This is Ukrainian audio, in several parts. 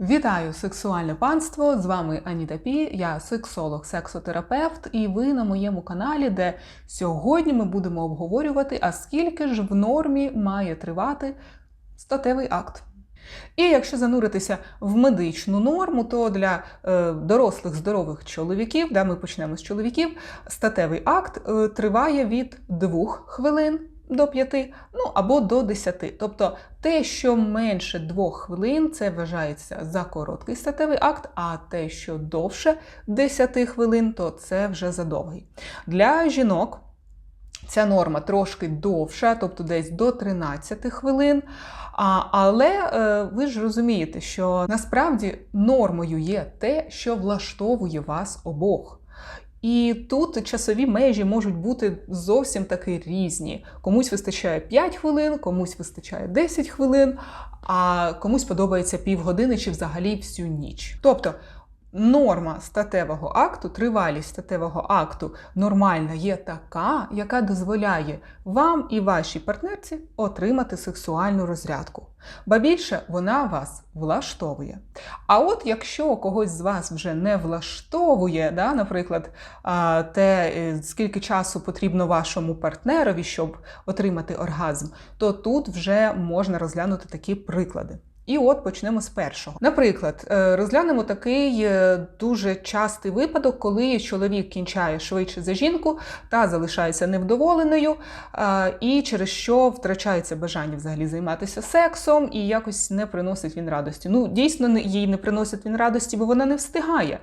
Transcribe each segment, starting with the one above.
Вітаю сексуальне панство! З вами Аніта Пі, я сексолог, сексотерапевт, і ви на моєму каналі, де сьогодні ми будемо обговорювати, а скільки ж в нормі має тривати статевий акт. І якщо зануритися в медичну норму, то для е, дорослих здорових чоловіків, да, ми почнемо з чоловіків, статевий акт е, триває від 2 хвилин до 5, ну або до 10. Тобто те, що менше 2 хвилин, це вважається за короткий статевий акт, а те, що довше 10 хвилин, то це вже за довгий. Для жінок. Ця норма трошки довша, тобто десь до 13 хвилин. А, Але е, ви ж розумієте, що насправді нормою є те, що влаштовує вас обох. І тут часові межі можуть бути зовсім таки різні. Комусь вистачає 5 хвилин, комусь вистачає 10 хвилин, а комусь подобається півгодини чи взагалі всю ніч. Тобто Норма статевого акту, тривалість статевого акту нормальна є така, яка дозволяє вам і вашій партнерці отримати сексуальну розрядку. Ба більше вона вас влаштовує. А от якщо когось з вас вже не влаштовує, да, наприклад, те, е, скільки часу потрібно вашому партнерові, щоб отримати оргазм, то тут вже можна розглянути такі приклади. І от почнемо з першого. Наприклад, е, розглянемо такий е, дуже частий випадок, коли чоловік кінчає швидше за жінку та залишається невдоволеною, е, і через що втрачається бажання взагалі займатися сексом, і якось не приносить він радості. Ну, дійсно, їй не приносить він радості, бо вона не встигає.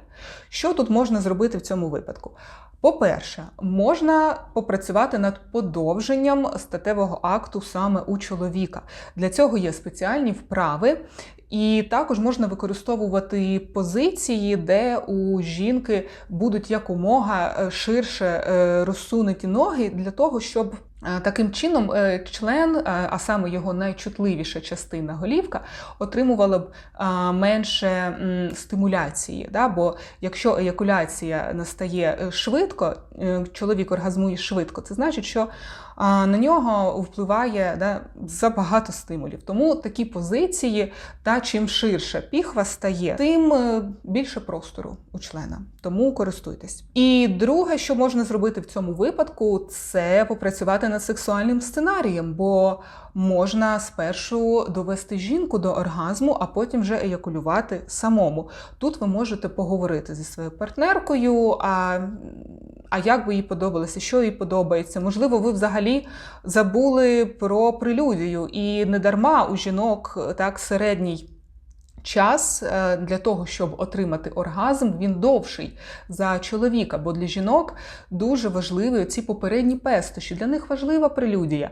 Що тут можна зробити в цьому випадку? По-перше, можна попрацювати над подовженням статевого акту саме у чоловіка. Для цього є спеціальні вправи. І також можна використовувати позиції, де у жінки будуть якомога е, ширше е, розсунуті ноги для того, щоб таким чином, е, член, е, а саме його найчутливіша частина голівка, отримувала б менше стимуляції. Да? Бо якщо еякуляція настає швидко, чоловік оргазмує швидко, це значить, що на нього впливає да, забагато стимулів. Тому такі позиції, та чим ширше піхва стає, тим більше простору у члена. Тому користуйтесь. І друге, що можна зробити в цьому випадку, це попрацювати над сексуальним сценарієм, бо можна спершу довести жінку до оргазму, а потім вже еякулювати самому. Тут ви можете поговорити зі своєю партнеркою. а а як би їй подобалося, що їй подобається. Можливо, ви взагалі забули про прелюдію, і не дарма у жінок так середній. Час е, для того, щоб отримати оргазм, він довший за чоловіка, бо для жінок дуже важливі ці попередні пестощі. Для них важлива прелюдія.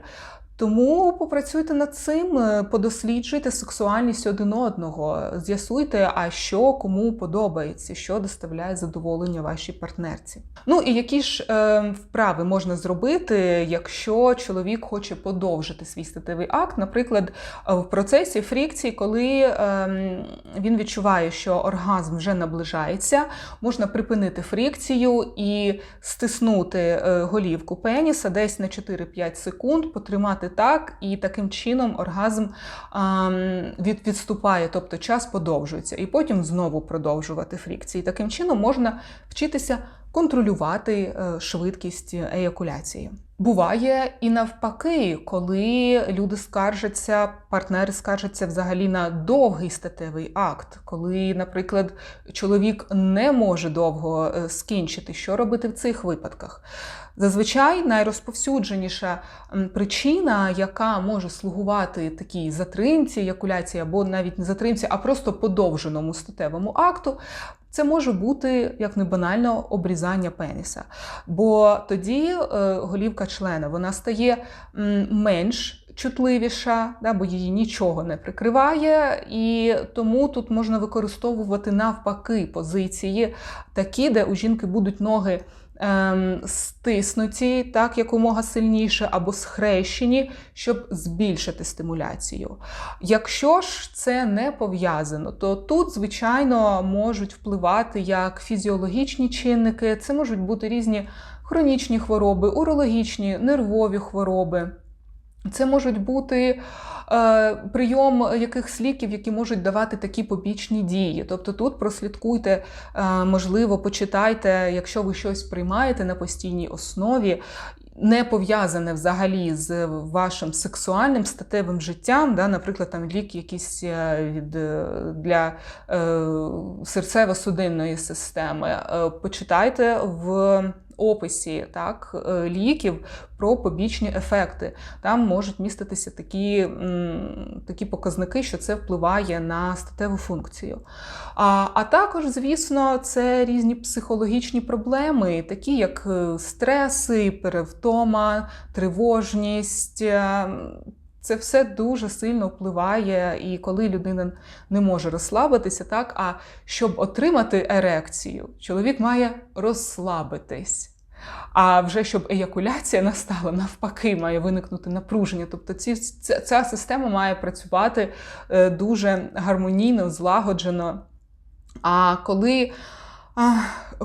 Тому попрацюйте над цим, е, подосліджуйте сексуальність один одного, з'ясуйте, а що кому подобається, що доставляє задоволення вашій партнерці. Ну і які ж е, вправи можна зробити, якщо чоловік хоче подовжити свій статевий акт, наприклад, е, в процесі фрікції, коли е, він відчуває, що оргазм вже наближається, можна припинити фрікцію і стиснути е, голівку пеніса десь на 4-5 секунд, потримати так, і таким чином оргазм від, відступає, тобто час подовжується, і потім знову продовжувати фрікції. Таким чином можна вчитися контролювати е, швидкість еякуляції. Буває і навпаки, коли люди скаржаться, партнери скаржаться взагалі на довгий статевий акт, коли, наприклад, чоловік не може довго е, скінчити, що робити в цих випадках. Зазвичай найрозповсюдженіша причина, яка може слугувати такій затримці, еякуляції, або навіть не затримці, а просто подовженому статевому акту, це може бути як не банально обрізання пеніса. Бо тоді е, голівка члена вона стає менш чутливіша, да, бо її нічого не прикриває, і тому тут можна використовувати навпаки позиції, такі, де у жінки будуть ноги ем, стиснуті так якомога сильніше, або схрещені, щоб збільшити стимуляцію. Якщо ж це не пов'язано, то тут, звичайно, можуть впливати як фізіологічні чинники, це можуть бути різні хронічні хвороби, урологічні, нервові хвороби. Це можуть бути е, прийом якихось ліків, які можуть давати такі побічні дії. Тобто тут прослідкуйте, е, можливо, почитайте, якщо ви щось приймаєте на постійній основі. Не пов'язане взагалі з вашим сексуальним статевим життям, да, наприклад, там ліки якісь е, від е, для е, серцево-судинної системи. Е, почитайте в описі так, е, ліків про побічні ефекти. Там можуть міститися такі, такі показники, що це впливає на статеву функцію. А, а також, звісно, це різні психологічні проблеми, такі як е, стреси, перевтома, тривожність. е, Це все дуже сильно впливає, і коли людина не може розслабитися, так а щоб отримати ерекцію, чоловік має розслабитись. А вже щоб еякуляція настала, навпаки, має виникнути напруження. Тобто ці, ця, ця система має працювати е, дуже гармонійно, злагоджено. А коли,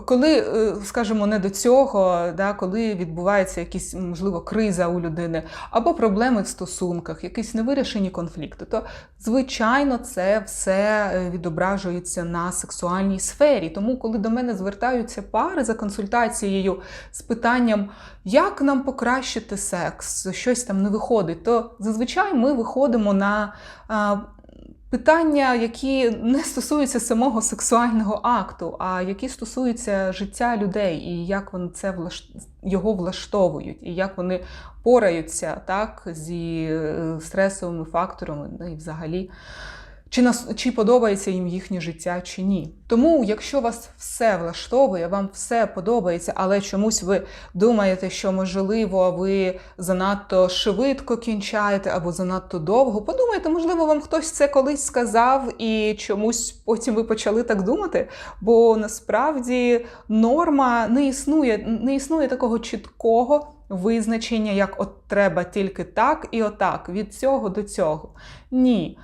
коли, е, скажімо, не до цього, да, коли відбувається якась, можливо, криза у людини, або проблеми в стосунках, якісь невирішені конфлікти, то, звичайно, це все е, відображується на сексуальній сфері. Тому, коли до мене звертаються пари за консультацією з питанням, як нам покращити секс, щось там не виходить, то зазвичай ми виходимо на. Питання, які не стосуються самого сексуального акту, а які стосуються життя людей, і як вони це влаш... його влаштовують, і як вони пораються так, зі е, стресовими факторами, ну і взагалі. Чи нас чи подобається їм їхнє життя, чи ні. Тому, якщо вас все влаштовує, вам все подобається, але чомусь ви думаєте, що можливо ви занадто швидко кінчаєте або занадто довго, подумайте, можливо, вам хтось це колись сказав, і чомусь потім ви почали так думати. Бо насправді норма не існує, не існує такого чіткого. Визначення, як от треба тільки так і отак, від цього до цього. Ні.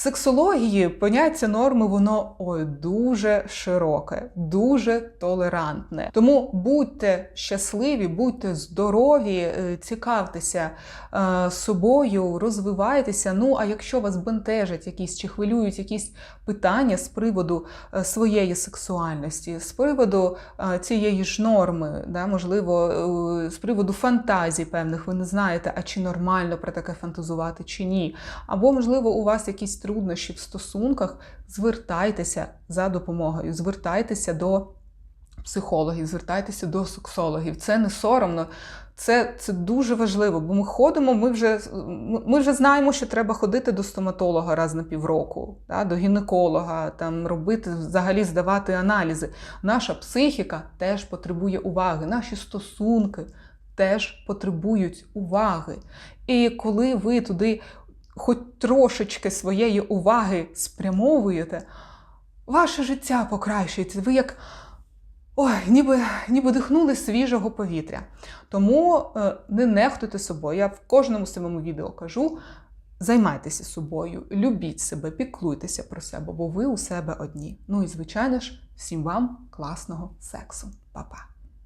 Сексології поняття норми, воно ой, дуже широке, дуже толерантне. Тому будьте щасливі, будьте здорові, е, цікавтеся е, собою, розвивайтеся. Ну, а якщо вас бентежать якісь чи хвилюють якісь питання з приводу е, своєї сексуальності, з приводу е, цієї ж норми, да, можливо, е, з приводу фантазій певних, ви не знаєте, а чи нормально про таке фантазувати, чи ні. Або, можливо, у вас якісь труднощі в стосунках, звертайтеся за допомогою, звертайтеся до психологів, звертайтеся до сексологів. Це не соромно. Це це дуже важливо, бо ми ходимо, ми вже ми вже знаємо, що треба ходити до стоматолога раз на півроку, да, до гінеколога, там робити, взагалі здавати аналізи. Наша психіка теж потребує уваги, наші стосунки теж потребують уваги. І коли ви туди хоч трошечки своєї уваги спрямовуєте, ваше життя покращується. Ви як ой, ніби ніби дихнули свіжого повітря. Тому е, не нехтуйте собою. Я в кожному своєму відео кажу: займайтеся собою, любіть себе, піклуйтеся про себе, бо ви у себе одні. Ну і, звичайно ж, всім вам класного сексу. Па-па!